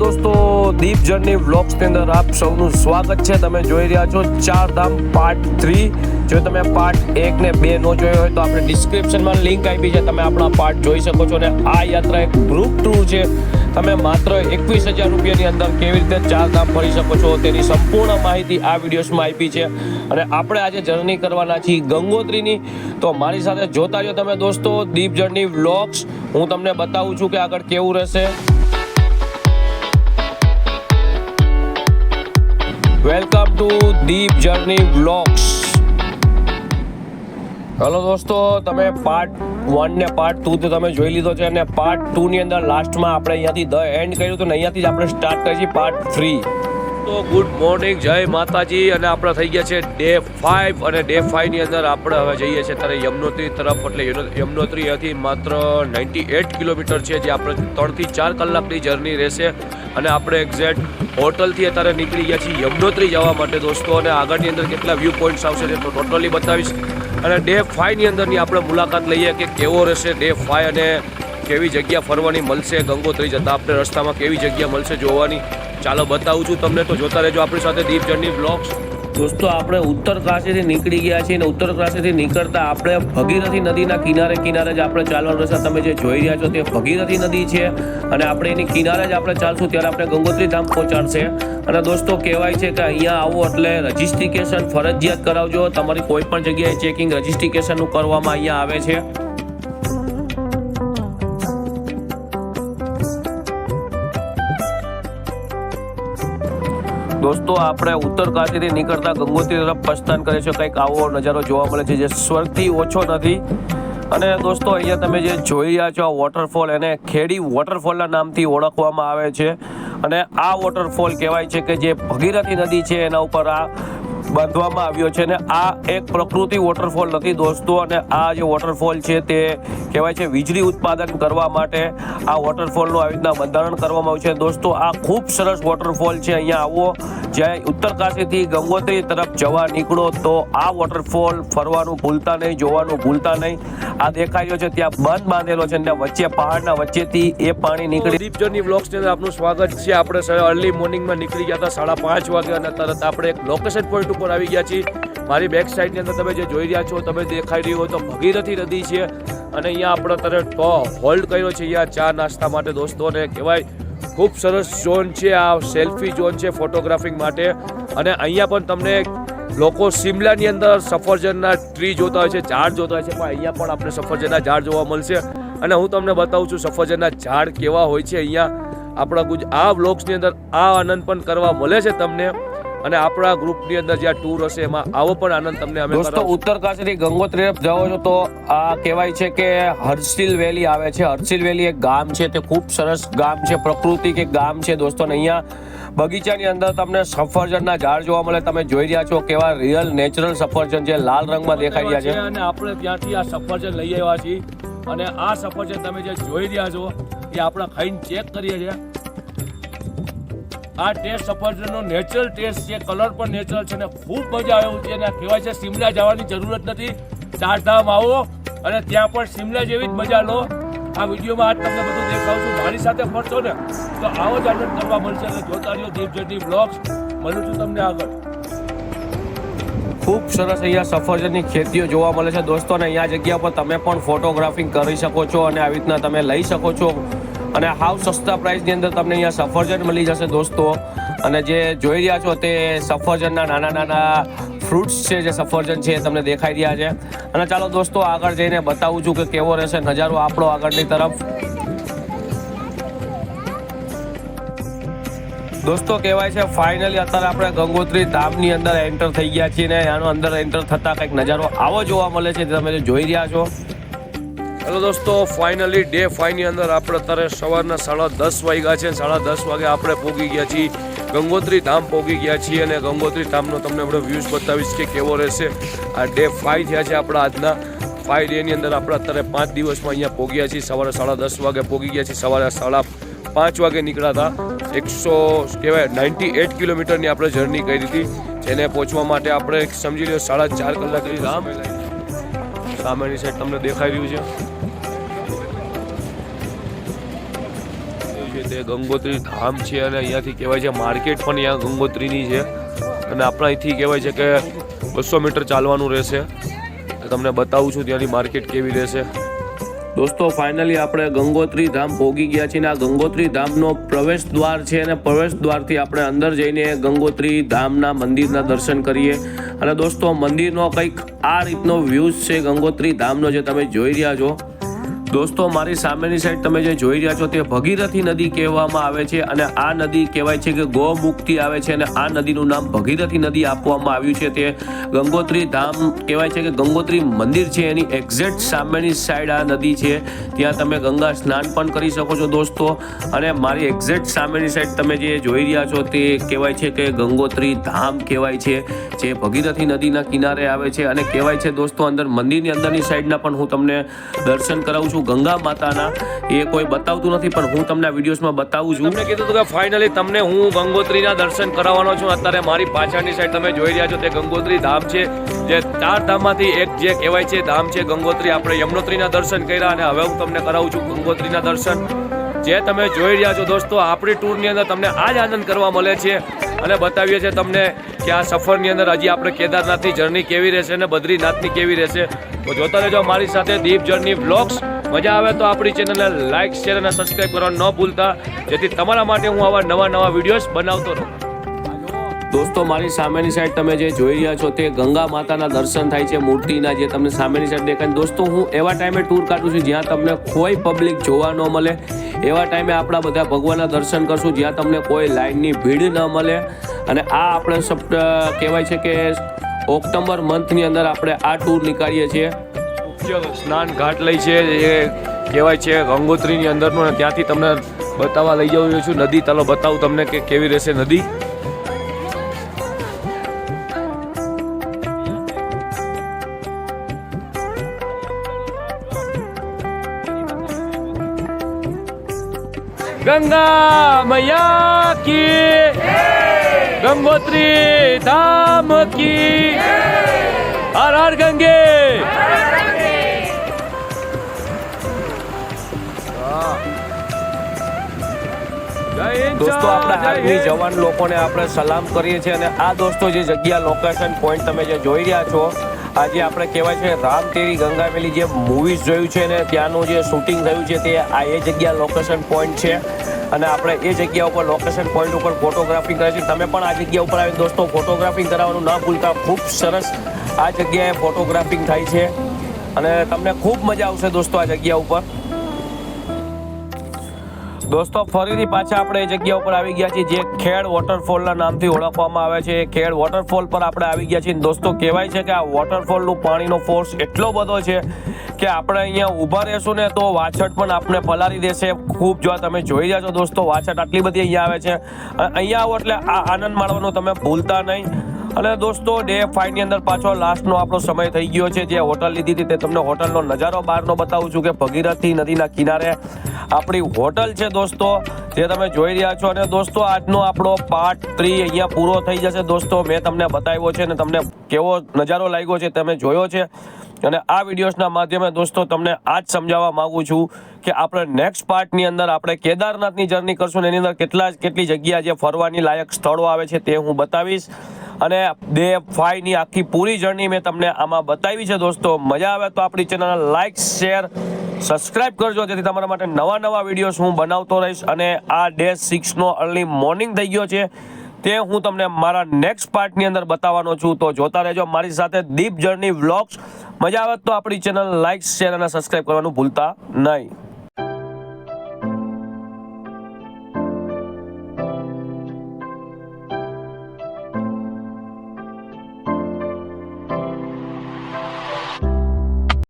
દોસ્તો દીપ જર્ની વ્લોગ્સની અંદર આપ સૌનું સ્વાગત છે. તમે જોઈ રહ્યા છો ચાર ધામ પાર્ટ થ્રી જો તમે પાર્ટ એક ને બે નો જોયો હોય તો આપણે ડિસ્ક્રિપ્શનમાં લિંક આપી છે. તમે આપણા પાર્ટ જોઈ શકો છો. અને આ યાત્રા એક ગ્રુપ ટૂર છે. તમે માત્ર એકવીસ હજાર રૂપિયાની અંદર કેવી રીતે ચાર ધામ ફરી શકો છો તેની સંપૂર્ણ માહિતી આ વિડીયોઝમાં આપી છે. અને આપણે આજે જર્ની કરવાના છીએ ગંગોત્રીની. તો મારી સાથે જોતા જો તમે દોસ્તો દીપ જર્ની વ્લોગ્સ હું તમને બતાવું છું કે આગળ કેવું રહેશે. Welcome to Deep journey vlogs hello દોસ્તો, તમે પાર્ટ વન ને પાર્ટ ટુ તો તમે જોઈ લીધો છે અને પાર્ટ ટુ ની અંદર લાસ્ટમાં આપણે અહીંયાથી ધ એન્ડ કર્યું તો અહીંયાથી જ આપણે સ્ટાર્ટ કરીએ છીએ પાર્ટ થ્રી તો ગુડ મોર્નિંગ, જય માતાજી. અને આપણે થઈ ગયા છે ડે ફાઇવ અને ડે ફાઇવની અંદર આપણે હવે જઈએ છીએ ત્યારે યમનોત્રી તરફ. એટલે યમનોત્રી હતી માત્ર નાઇન્ટી એટ કિલોમીટર છે, જે આપણે ત્રણથી ચાર કલાકની જર્ની રહેશે. અને આપણે એક્ઝેક્ટ હોટલથી અત્યારે નીકળી ગયા છીએ યમનોત્રી જવા માટે દોસ્તો. અને આગળની અંદર કેટલા વ્યૂ પોઈન્ટ્સ આવશે તો ટોટલી બતાવીશ. અને ડે ફાઇવની અંદરની આપણે મુલાકાત લઈએ કે કેવો રહેશે ડે ફાઇવ અને કેવી જગ્યા ફરવાની મળશે, ગંગોત્રી જતા. આપણે રસ્તામાં કેવી જગ્યા મળશે જોવાની. ચાલો બતાવું છું તમને તો જોતા રહેજો આપણી સાથે દીપ જર્ની બ્લોગ્સ દોસ્તો, આપણે ઉત્તર કાશીથી નીકળી ગયા છીએ અને ઉત્તર કાશીથી નીકળતા આપણે ભગીરથી નદીના કિનારે કિનારે જ આપણે ચાલવાનું રહેશે તમે જે જોઈ રહ્યા છો તે ભગીરથી નદી છે અને આપણે એની કિનારે જ આપણે ચાલશું ત્યારે આપણે ગંગોત્રી ધામ પહોંચાડશે. અને દોસ્તો, કહેવાય છે કે અહીંયા આવો એટલે રજિસ્ટ્રિકેશન ફરજિયાત કરાવજો. તમારી કોઈ પણ જગ્યાએ ચેકિંગ રજિસ્ટ્રિકેશનનું કરવામાં અહીંયા આવે છે. દોસ્તો, આપણે ઉત્તર કાશીથી નીકળતા ગંગોત્રી તરફ પ્રસ્થાન કરીએ છીએ. કંઈક આવો નજારો જોવા મળે છે જે સ્વર્ગથી ઓછો નથી. અને દોસ્તો, અહીંયા તમે જે જોઈ રહ્યા છો આ વોટરફોલ એને ખેડી વોટરફોલના નામથી ઓળખવામાં આવે છે. અને આ વોટરફોલ કહેવાય છે કે જે ભગીરથી નદી છે, એના ઉપર આ બાંધવામાં આવ્યો છે અને આ એક પ્રકૃતિ વોટરફોલ નથી દોસ્તો અને આ જે વોટરફોલ છે તે કહેવાય છે વીજળી ઉત્પાદન કરવા માટે આ વોટરફોલનું આવી રીતના બંધારણ કરવામાં આવ્યું છે. દોસ્તો, આ ખૂબ સરસ વોટરફોલ છે. અહીંયા આવો. જ્યાં ઉત્તર કાશીથી ગંગોત્રી તરફ જવા નીકળો તો આ વોટરફોલ ફરવાનું ભૂલતા નહીં, જોવાનું ભૂલતા નહીં. આ દેખાય છે, ત્યાં બંધ બાંધેલો છે અને વચ્ચે પહાડના વચ્ચેથી એ પાણી નીકળી દીપ જર્ની વ્લોગ્સની અંદર આપનું સ્વાગત છે. આપણે અર્લી મોર્નિંગમાં નીકળી ગયા હતા, સાડા પાંચ વાગે અને તરત આપણે એક લોકેશન પોઈન્ટ ઉપર આવી ગયા છીએ. મારી બેક સાઈડની અંદર તમે જે જોઈ રહ્યા છો, તમે દેખાઈ રહ્યું હોય તો ભગીરથી નદી છે અને અહીંયા આપણે અત્યારે ટો હોલ્ડ કર્યો છે, અહીંયા ચા નાસ્તા માટે દોસ્તોને કહેવાય, ખૂબ સરસ ઝોન છે, આ સેલ્ફી ઝોન છે ફોટોગ્રાફિંગ માટે. અને અહીંયા પણ તમને લોકો શિમલાની અંદર સફરજનના ટ્રી જોતા હોય છે, ઝાડ જોતા હોય છે, પણ અહીંયા પણ આપણે સફરજનના ઝાડ જોવા મળશે. અને હું તમને બતાવું છું, સફરજનના ઝાડ કેવા હોય છે, અહીંયા આપણા ગુજ, આ વ્લોગ્સની અંદર આ આનંદ પણ કરવા મળે છે તમને. અને આપણા ગ્રુપની અંદર જ્યાં ટૂર હશે એમાં આવો પણ આનંદ તમને અમે દોસ્તો ઉત્તર કાશીથી ગંગોત્રી તરફ જાઓ છો તો આ કહેવાય છે કે હર્ષિલ વેલી આવે છે. હર્ષિલ વેલી એક ગામ છે તે ખૂબ સરસ ગામ છે પ્રકૃતિ કે ગામ છે દોસ્તો. અહીંયા બગીચાની અંદર તમને સફરજનના ઝાડ જોવા મળે તમે જોઈ રહ્યા છો કેવા રિયલ નેચરલ સફરજન છે લાલ રંગમાં દેખાઈ રહ્યા છે. અને આપણે ત્યાંથી આ સફરજન લઈ આવ્યા છીએ. અને આ સફરજન તમે જે જોઈ રહ્યા છો એ આપણે ખાઈને ચેક કરીએ છીએ. આ ટેસ્ટ સફરજનનો નેચરલ ટેસ્ટ છે કલર પણ નેચરલ છે અને ખૂબ મજા આવે છે. અને કહેવાય છે સિમલા જવાની જરૂરત નથી. ચારધામ આવો અને ત્યાં પણ સિમલા જેવી જ મજા લો. આ વિડીયોમાં આજ તમને બધું દેખાવું છું. મારી સાથે ફરશો ને તો આવો જ આનંદ કરવા મળશે અને જોતા રહ્યો દીપ જર્ની બ્લોગ્સ મળું છું તમને આગળ. ખૂબ સરસ અહીંયા સફરજનની ખેતીઓ જોવા મળે છે. દોસ્તો, અને અહીંયા જગ્યા પર તમે પણ ફોટોગ્રાફિંગ કરી શકો છો અને આવી રીતના તમે લઈ શકો છો. અને હાવ સસ્તા પ્રાઇસની અંદર તમને અહીંયા સફરજન મળી જશે દોસ્તો. અને જે જોઈ રહ્યા છો તે સફરજનના નાના નાના ફ્રૂટ્સ છે જે સફરજન છે એ તમને દેખાઈ રહ્યા છે. અને ચાલો દોસ્તો આગળ જઈને બતાવું છું કે કેવો રહેશે નજારો આપણો આગળની તરફ. દોસ્તો કહેવાય છે ફાઇનલી અત્યારે આપણે ગંગોત્રી ધામની અંદર એન્ટર થઈ ગયા છીએ ને આનો અંદર એન્ટર થતા કંઈક નજારો આવો જોવા મળે છે તમે જોઈ રહ્યા છો. હેલો દોસ્તો ફાઇનલી ડે ફાઈવની અંદર આપણે અત્યારે સવારના સાડા દસ વાગ્યા છે. સાડા દસ વાગે આપણે પહોંચી ગયા છીએ. ગંગોત્રી ધામ પહોંચી ગયા છીએ અને ગંગોત્રી ધામનો તમને આપણે વ્યૂઝ બતાવીશ કે કેવો રહેશે. આ ડે ફાઈવ થયા છે આપણા આજના. ફાઈવ ડેની અંદર આપણે અત્યારે પાંચ દિવસમાં અહીંયા પહોંચ્યા છીએ. સવારે સાડા દસ વાગે પહોંચી ગયા છીએ. સવારે સાડા પાંચ વાગે નીકળ્યા હતા. એકસો, કહેવાય નાઇન્ટી એટ કિલોમીટરની આપણે જર્ની કરી હતી. જેને પહોંચવા માટે આપણે સમજી લો સાડા ચાર કલાકની રામ સામેની સાઈડ તમને દેખાઈ રહ્યું છે. તે ગંગોત્રી ધામ છે અને અહીંયાથી કહેવાય છે માર્કેટ પણ અહીંયા ગંગોત્રીની છે. અને આપણા અહીંથી કહેવાય છે કે બસો મીટર ચાલવાનું રહેશે. તમને બતાવું છું ત્યાંની માર્કેટ કેવી રહેશે. દોસ્તો ફાઇનલી આપણે ગંગોત્રી ધામ પહોંચી ગયા છીએ આ ગંગોત્રી ધામનો પ્રવેશ દ્વાર છે અને પ્રવેશ દ્વારથી આપણે અંદર જઈને ગંગોત્રી ધામના મંદિરના દર્શન કરીએ. અને દોસ્તો, મંદિરનો કંઈક આ રીતનો વ્યૂઝ છે ગંગોત્રી ધામનો જે તમે જોઈ રહ્યા છો. દોસ્તો, મારી સામેની સાઈડ તમે જે જોઈ રહ્યા છો તે ભગીરથી નદી કહેવામાં આવે છે અને આ નદી કહેવાય છે કે ગૌમુખથી આવે છે અને આ નદીનું નામ ભગીરથી નદી આપવામાં આવ્યું છે. તે ગંગોત્રી ધામ કહેવાય છે કે ગંગોત્રી મંદિર છે. એની એક્ઝેક્ટ સામેની સાઈડ આ નદી છે. ત્યાં તમે ગંગા સ્નાન પણ કરી શકો છો દોસ્તો. અને મારી એક્ઝેક્ટ સામેની સાઈડ તમે જે જોઈ રહ્યા છો તે કહેવાય છે કે ગંગોત્રી ધામ કહેવાય છે, જે ભગીરથી નદીના કિનારે આવે છે. અને કહેવાય છે દોસ્તો, અંદર મંદિરની અંદરની સાઈડના પણ હું તમને દર્શન કરાવું છું. ગંગા માતાના એ કોઈ બતાવતું નથી, પણ હું તમને વિડીયોઝમાં બતાવું છું. તમને કીધું કે ફાઇનલી તમને હું ગંગોત્રીના દર્શન કરાવવાનો છું. અત્યારે મારી પાછળની સાઈડ તમે જોઈ રહ્યા છો, તે ગંગોત્રી ધામ છે, જે ચાર ધામમાંથી એક જે કહેવાય છે, ધામ છે ગંગોત્રી. આપણે યમનોત્રીના દર્શન કર્યા અને હવે હું તમને કરાવું છું ગંગોત્રીના દર્શન. જે તમે જોઈ રહ્યા છો દોસ્તો, આપણી ટૂરની અંદર તમને આ જ આનંદ કરવા મળે છે અને બતાવીએ છીએ તમને કે આ સફરની અંદર હજી આપણે કેદારનાથની જર્ની કેવી રહેશે અને બદ્રીનાથની કેવી રહેશે. તો જોતા રહેજો મારી સાથે દીપ જર્ની બ્લોગ્સ મજા આવે તો આપણી ચેનલને લાઇક શેર અને સબસ્ક્રાઇબ કરવાનું ન ભૂલતા. જેથી તમારા માટે હું આવા નવા નવા વિડીયોઝ બનાવતો રહું. દોસ્તો, મારી સામેની સાઈડ તમે જે જોઈ રહ્યા છો તે ગંગા માતાના દર્શન થાય છે, મૂર્તિના જે તમને સામેની સાઈડ દેખાય. દોસ્તો, હું એવા ટાઈમે ટૂર કાઢું છું જ્યાં તમને કોઈ પબ્લિક જોવા ન મળે. એવા ટાઈમે આપણા બધા ભગવાનના દર્શન કરશું જ્યાં તમને કોઈ લાઈનની ભીડ ન મળે. અને આ આપણે સપ્ટ કહેવાય છે કે ઓક્ટોબર મંથની અંદર આપણે આ ટૂર નીકાળીએ છીએ. મુખ્ય સ્નાન ઘાટ લઈ છે, એ કહેવાય છે ગંગોત્રીની અંદરનો, અને ત્યાંથી તમને બતાવવા લઈ જાઉં છું. નદી, ચાલો બતાવું તમને કે કેવી રહેશે નદી. ગંગા મૈયા કી ગંગોત્રી ધામ કી હર હર ગંગે દોસ્તો આપણે આર્મી જવાન લોકોને આપણે સલામ કરીએ છીએ અને આ દોસ્તો જે જગ્યા લોકેશન પોઈન્ટ તમે જે જોઈ રહ્યા છો આજે આપણે કહેવાય છે રામ તેરી ગંગાવેલી જે મૂવીઝ જોયું છે ને ત્યાંનું જે શૂટિંગ થયું છે તે આ એ જગ્યા લોકેશન પોઈન્ટ છે. અને આપણે એ જગ્યા ઉપર લોકેશન પોઈન્ટ ઉપર ફોટોગ્રાફી કરે છે. તમે પણ આ જગ્યા ઉપર આવીને દોસ્તો ફોટોગ્રાફી કરાવવાનું ના ભૂલતા. ખૂબ સરસ આ જગ્યાએ ફોટોગ્રાફિંગ થાય છે. અને તમને ખૂબ મજા આવશે દોસ્તો આ જગ્યા ઉપર. દોસ્તો, ફરીથી પાછા આપણે એ જગ્યા ઉપર આવી ગયા છીએ જે ખેડ વોટરફોલના નામથી ઓળખવામાં આવે છે. ખેડ વોટરફોલ પર આપણે આવી ગયા છીએ. દોસ્તો, કહેવાય છે કે આ વોટરફોલનું પાણીનો ફોર્સ એટલો બધો છે કે આપણે અહીંયા ઊભા રહેશું ને તો વાછટ પણ આપણે પલારી દેશે. ખૂબ જો તમે જોઈ રહ્યા છો દોસ્તો, વાછટ આટલી બધી અહીંયા આવે છે. અહીંયા આવો એટલે આ આનંદ માણવાનો તમે ભૂલતા નહીં. અને દોસ્તો ડે ફાઈવની અંદર પાછો લાસ્ટનો આપણો સમય થઈ ગયો છે. જે હોટલ લીધી હતી તે તમને હોટલનો નજારો બહારનો બતાવું છું કે ભગીરથી નદીના કિનારે આપણી હોટલ છે દોસ્તો, જે તમે જોઈ રહ્યા છો. અને દોસ્તો, આજનો આપણો પાર્ટ થ્રી અહીંયા પૂરો થઈ જશે. દોસ્તો, મેં તમને બતાવ્યો છે અને તમને કેવો નજારો લાગ્યો છે તમે જોયો છે. અને આ વિડીયોઝના માધ્યમે દોસ્તો, તમને આજ સમજાવવા માગું છું કે આપણે નેક્સ્ટ પાર્ટની અંદર આપણે કેદારનાથની જર્ની કરશું ને એની અંદર કેટલા કેટલી જગ્યા જે ફરવાની લાયક સ્થળો આવે છે તે હું બતાવીશ. અને ડે ફાઈની આખી પૂરી જર્ની મેં તમને આમાં બતાવી છે દોસ્તો. મજા આવે તો આપણી ચેનલને લાઈક શેર સબસ્ક્રાઇબ કરજો. જેથી તમારા માટે નવા નવા વિડીયોઝ હું બનાવતો રહીશ અને આ ડે સિક્સનો અર્લી મોર્નિંગ થઈ ગયો છે. તે હું તમને મારા નેક્સ્ટ પાર્ટની અંદર બતાવવાનો છું. તો જોતા રહેજો મારી સાથે દીપ જર્ની વ્લોગ્સ મજા આવે તો આપણી ચેનલ લાઈક શેર અને સબસ્ક્રાઇબ કરવાનું ભૂલતા નહીં.